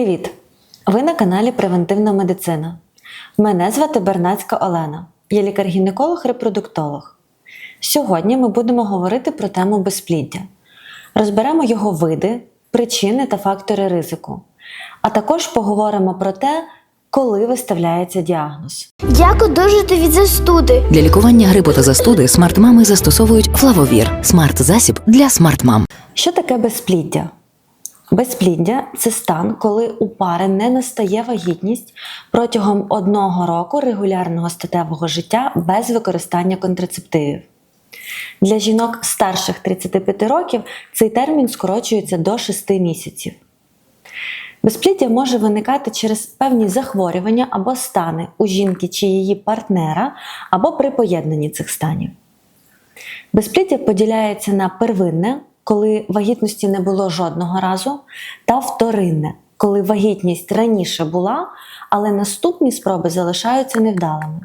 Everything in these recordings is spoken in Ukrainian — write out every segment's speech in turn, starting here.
Привіт! Ви на каналі Превентивна медицина. Мене звати Бернацька Олена. Я лікар-гінеколог-репродуктолог. Сьогодні ми будемо говорити про тему безпліддя. Розберемо його види, причини та фактори ризику. А також поговоримо про те, коли виставляється діагноз. Як одужати від застуди? Для лікування грипу та застуди смарт-мами застосовують флавовір смарт-засіб для смарт-мам. Що таке безпліддя? Безпліддя це стан, коли у пари не настає вагітність протягом одного року регулярного статевого життя без використання контрацептивів. Для жінок старших 35 років цей термін скорочується до 6 місяців. Безпліддя може виникати через певні захворювання або стани у жінки чи її партнера, або при поєднанні цих станів. Безпліддя поділяється на первинне, коли вагітності не було жодного разу, та вторинне, коли вагітність раніше була, але наступні спроби залишаються невдалими.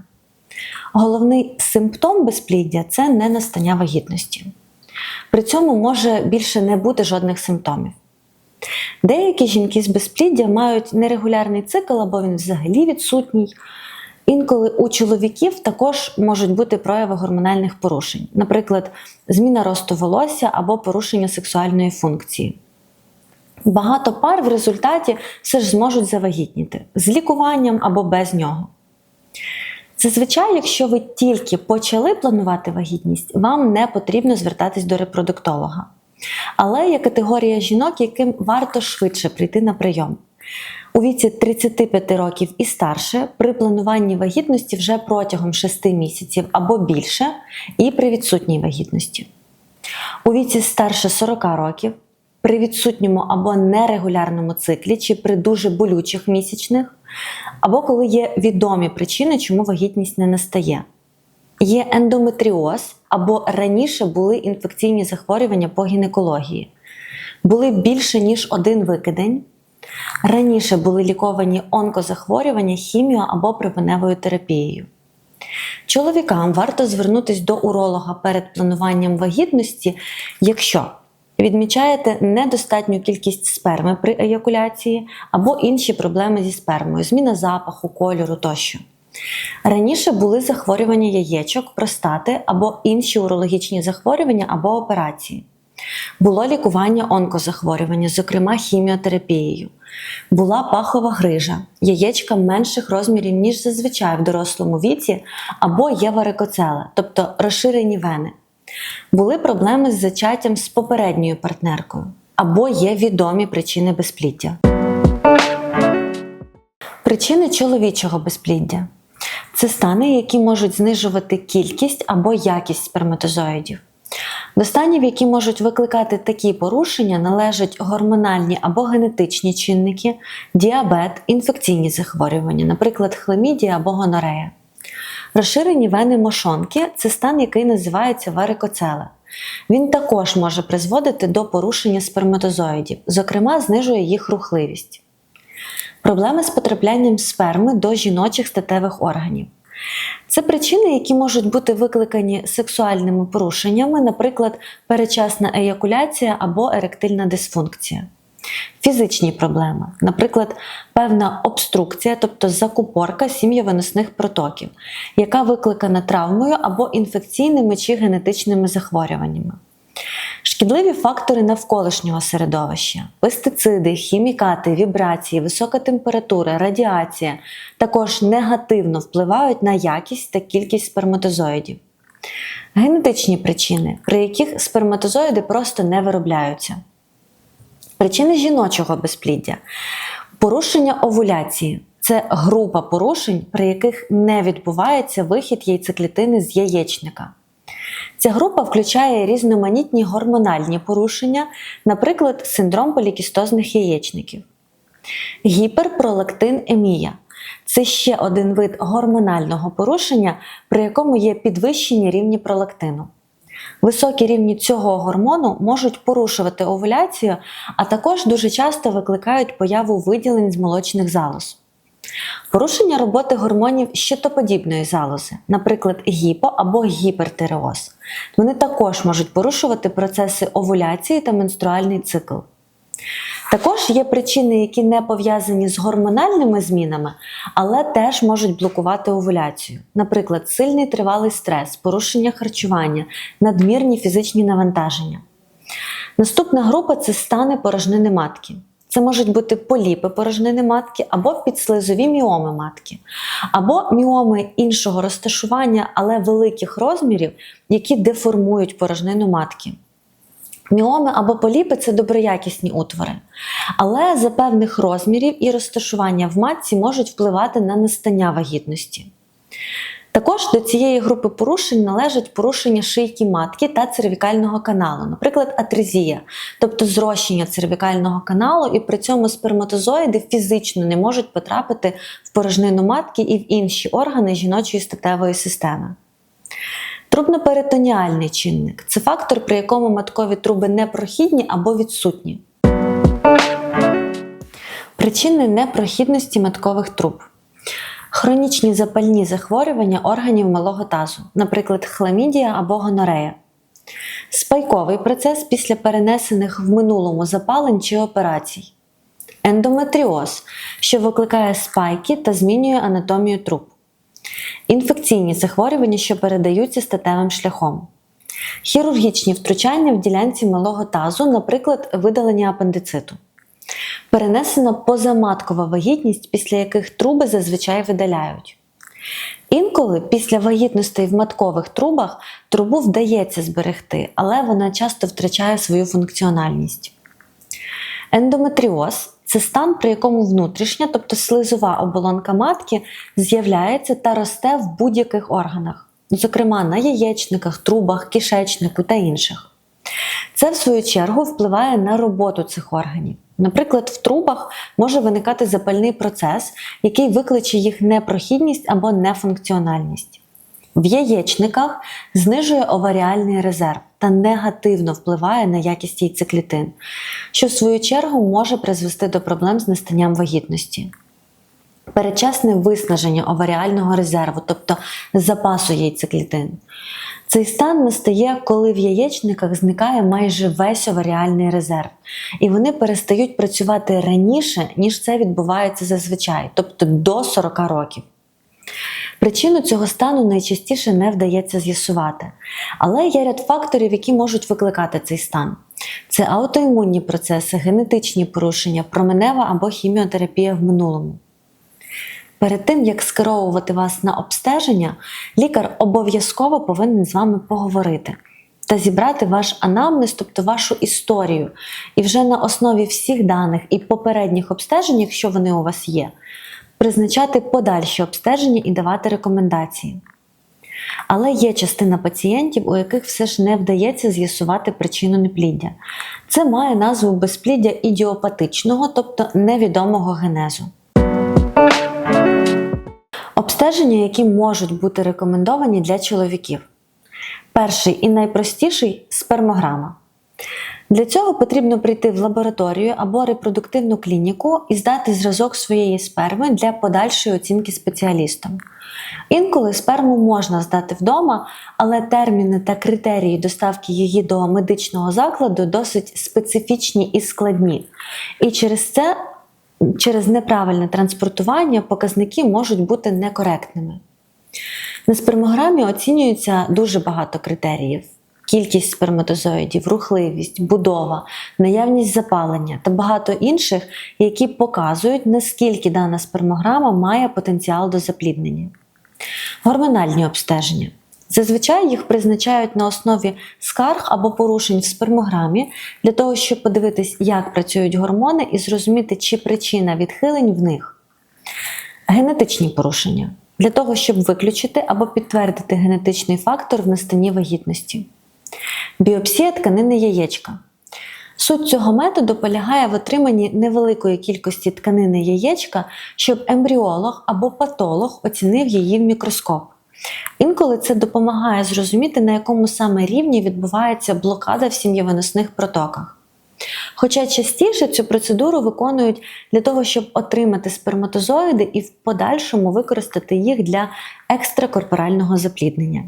Головний симптом безпліддя це ненастання вагітності. При цьому може більше не бути жодних симптомів. Деякі жінки з безпліддя мають нерегулярний цикл або він взагалі відсутній. Інколи у чоловіків також можуть бути прояви гормональних порушень, наприклад, зміна росту волосся або порушення сексуальної функції. Багато пар в результаті все ж зможуть завагітніти з лікуванням або без нього. Зазвичай, якщо ви тільки почали планувати вагітність, вам не потрібно звертатись до репродуктолога. Але є категорія жінок, яким варто швидше прийти на прийом. У віці 35 років і старше при плануванні вагітності вже протягом 6 місяців або більше, і при відсутній вагітності. У віці старше 40 років, при відсутньому або нерегулярному циклі, чи при дуже болючих місячних, або коли є відомі причини, чому вагітність не настає. Є ендометріоз, або раніше були інфекційні захворювання по гінекології. Були більше, ніж один викидень. Раніше були ліковані онкозахворювання хіміо або припиневою терапією. Чоловікам варто звернутися до уролога перед плануванням вагітності, якщо відмічаєте недостатню кількість сперми при еякуляції або інші проблеми зі спермою, зміна запаху, кольору тощо. Раніше були захворювання яєчок, простати або інші урологічні захворювання або операції. Було лікування онкозахворювання, зокрема хіміотерапією. Була пахова грижа, яєчка менших розмірів, ніж зазвичай в дорослому віці, або є варикоцела, тобто розширені вени. Були проблеми з зачаттям з попередньою партнеркою, або є відомі причини безпліддя. Причини чоловічого безпліддя це стани, які можуть знижувати кількість або якість сперматозоїдів. До станів, які можуть викликати такі порушення, належать гормональні або генетичні чинники, діабет, інфекційні захворювання, наприклад, хламідія або гонорея. Розширені вени мошонки це стан, який називається варикоцеле. Він також може призводити до порушення сперматозоїдів, зокрема, знижує їх рухливість. Проблеми з потраплянням сперми до жіночих статевих органів. Це причини, які можуть бути викликані сексуальними порушеннями, наприклад, перечасна еякуляція або еректильна дисфункція. Фізичні проблеми, наприклад, певна обструкція, тобто закупорка сім'євиносних протоків, яка викликана травмою або інфекційними чи генетичними захворюваннями. Шкідливі фактори навколишнього середовища, пестициди, хімікати, вібрації, висока температура, радіація також негативно впливають на якість та кількість сперматозоїдів. Генетичні причини, при яких сперматозоїди просто не виробляються. Причини жіночого безпліддя. Порушення овуляції це група порушень, при яких не відбувається вихід яйцеклітини з яєчника. Ця група включає різноманітні гормональні порушення, наприклад, синдром полікістозних яєчників. Гіперпролактинемія це ще один вид гормонального порушення, при якому є підвищені рівні пролактину. Високі рівні цього гормону можуть порушувати овуляцію, а також дуже часто викликають появу виділень з молочних залоз. Порушення роботи гормонів щитоподібної залози, наприклад, гіпо або гіпертиреоз. Вони також можуть порушувати процеси овуляції та менструальний цикл. Також є причини, які не пов'язані з гормональними змінами, але теж можуть блокувати овуляцію. Наприклад, сильний тривалий стрес, порушення харчування, надмірні фізичні навантаження. Наступна група це стани порожнини матки. Це можуть бути поліпи порожнини матки або підслизові міоми матки, або міоми іншого розташування, але великих розмірів, які деформують порожнину матки. Міоми або поліпи це доброякісні утвори, але за певних розмірів і розташування в матці можуть впливати на настання вагітності. Також до цієї групи порушень належать порушення шийки матки та цервікального каналу, наприклад, атрезія, тобто зрощення цервікального каналу, і при цьому сперматозоїди фізично не можуть потрапити в порожнину матки і в інші органи жіночої статевої системи. Трубноперитоніальний чинник це фактор, при якому маткові труби непрохідні або відсутні. Причини непрохідності маткових труб. Хронічні запальні захворювання органів малого тазу, наприклад, хламідія або гонорея. Спайковий процес після перенесених в минулому запалень чи операцій. Ендометріоз, що викликає спайки та змінює анатомію труб. Інфекційні захворювання, що передаються статевим шляхом. Хірургічні втручання в ділянці малого тазу, наприклад, видалення апендициту. Перенесена позаматкова вагітність, після яких труби зазвичай видаляють. Інколи після вагітностей в маткових трубах трубу вдається зберегти, але вона часто втрачає свою функціональність. Ендометріоз це стан, при якому внутрішня, тобто слизова оболонка матки, з'являється та росте в будь-яких органах, зокрема на яєчниках, трубах, кишечнику та інших. Це, в свою чергу, впливає на роботу цих органів. Наприклад, в трубах може виникати запальний процес, який викличе їх непрохідність або нефункціональність. В яєчниках знижує оваріальний резерв та негативно впливає на якість яйцеклітин, що в свою чергу може призвести до проблем з настанням вагітності. Передчасне виснаження оваріального резерву, тобто запасу яйцеклітин. Цей стан настає, коли в яєчниках зникає майже весь оваріальний резерв, і вони перестають працювати раніше, ніж це відбувається зазвичай, тобто до 40 років. Причину цього стану найчастіше не вдається з'ясувати, але є ряд факторів, які можуть викликати цей стан. Це аутоімунні процеси, генетичні порушення, променева або хіміотерапія в минулому. Перед тим, як скеровувати вас на обстеження, лікар обов'язково повинен з вами поговорити та зібрати ваш анамнез, тобто вашу історію, і вже на основі всіх даних і попередніх обстежень, якщо вони у вас є, призначати подальші обстеження і давати рекомендації. Але є частина пацієнтів, у яких все ж не вдається з'ясувати причину непліддя. Це має назву безпліддя ідіопатичного, тобто невідомого генезу. Обстеження, які можуть бути рекомендовані для чоловіків. Перший і найпростіший спермограма. Для цього потрібно прийти в лабораторію або репродуктивну клініку і здати зразок своєї сперми для подальшої оцінки спеціалістом. Інколи сперму можна здати вдома, але терміни та критерії доставки її до медичного закладу досить специфічні і складні. І через це через неправильне транспортування показники можуть бути некоректними. На спермограмі оцінюється дуже багато критеріїв: кількість сперматозоїдів, рухливість, будова, наявність запалення та багато інших, які показують, наскільки дана спермограма має потенціал до запліднення. Гормональні обстеження. Зазвичай їх призначають на основі скарг або порушень в спермограмі для того, щоб подивитись, як працюють гормони, і зрозуміти, чи причина відхилень в них. Генетичні порушення для того, щоб виключити або підтвердити генетичний фактор в настанні вагітності. Біопсія тканини яєчка. Суть цього методу полягає в отриманні невеликої кількості тканини яєчка, щоб ембріолог або патолог оцінив її в мікроскоп. Інколи це допомагає зрозуміти, на якому саме рівні відбувається блокада в сім'євиносних протоках. Хоча частіше цю процедуру виконують для того, щоб отримати сперматозоїди і в подальшому використати їх для екстракорпорального запліднення.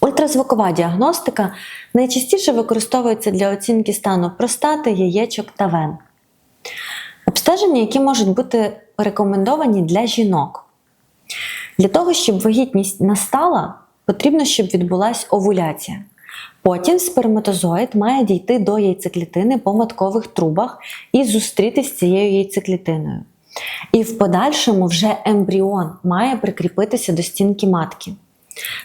Ультразвукова діагностика найчастіше використовується для оцінки стану простати, яєчок та вен. Обстеження, які можуть бути рекомендовані для жінок. Для того, щоб вагітність настала, потрібно, щоб відбулася овуляція. Потім сперматозоїд має дійти до яйцеклітини по маткових трубах і зустрітись з цією яйцеклітиною. І в подальшому вже ембріон має прикріпитися до стінки матки.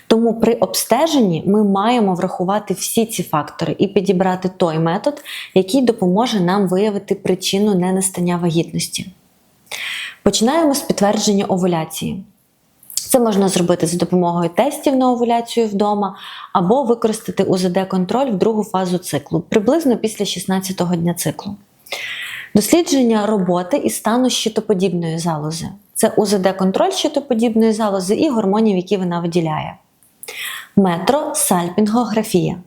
Тому при обстеженні ми маємо врахувати всі ці фактори і підібрати той метод, який допоможе нам виявити причину ненастання вагітності. Починаємо з підтвердження овуляції. Це можна зробити за допомогою тестів на овуляцію вдома або використати УЗД-контроль в другу фазу циклу, приблизно після 16-го дня циклу. Дослідження роботи і стану щитоподібної залози. Це УЗД-контроль щитоподібної залози і гормонів, які вона виділяє. Метросальпінгографія.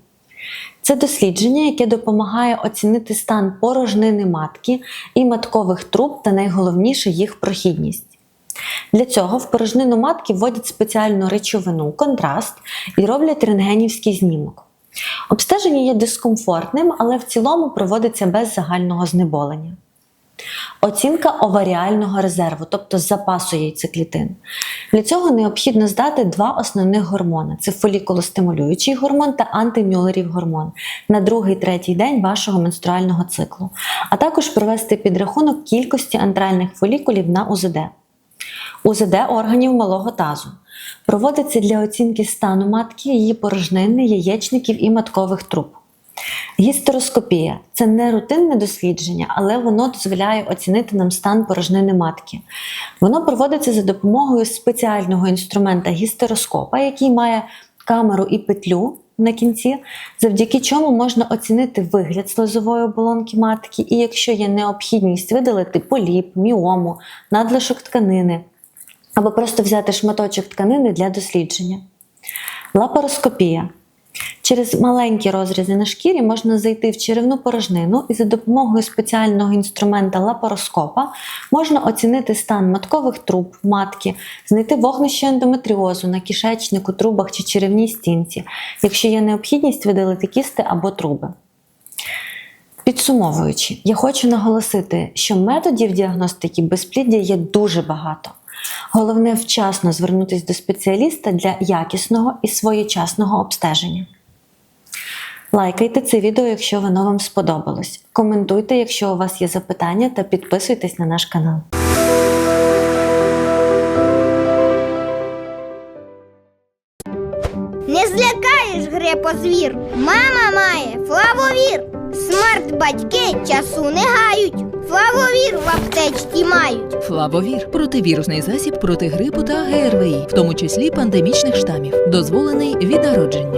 Це дослідження, яке допомагає оцінити стан порожнини матки і маткових труб та найголовніше їх прохідність. Для цього в порожнину матки вводять спеціальну речовину, контраст і роблять рентгенівський знімок. Обстеження є дискомфортним, але в цілому проводиться без загального знеболення. Оцінка оваріального резерву, тобто запасу яйцеклітин. Для цього необхідно здати два основних гормони: це фолікулостимулюючий гормон та антимюлерів гормон на другий-третій день вашого менструального циклу, а також провести підрахунок кількості антральних фолікулів на УЗД. УЗД органів малого тазу проводиться для оцінки стану матки, її порожнини, яєчників і маткових труб. Гістероскопія це не рутинне дослідження, але воно дозволяє оцінити нам стан порожнини матки. Воно проводиться за допомогою спеціального інструмента гістероскопа, який має камеру і петлю на кінці, завдяки чому можна оцінити вигляд слизової оболонки матки, і якщо є необхідність видалити поліп, міому, надлишок тканини, або просто взяти шматочок тканини для дослідження. Лапароскопія. Через маленькі розрізи на шкірі можна зайти в черевну порожнину і за допомогою спеціального інструмента лапароскопа можна оцінити стан маткових труб матки, знайти вогнище ендометріозу на кишечнику, трубах чи черевній стінці, якщо є необхідність видалити кісти або труби. Підсумовуючи, я хочу наголосити, що методів діагностики безпліддя є дуже багато. Головне вчасно звернутися до спеціаліста для якісного і своєчасного обстеження. Лайкайте це відео, якщо воно вам сподобалось. Коментуйте, якщо у вас є запитання, та підписуйтесь на наш канал. Не злякаєш грепозвір. Мама має флавовір. Смарт батьки часу не гають. Флавовір в аптечці мають. Флавовір противірусний засіб проти грипу та ГРВІ, в тому числі пандемічних штамів, дозволений від народження.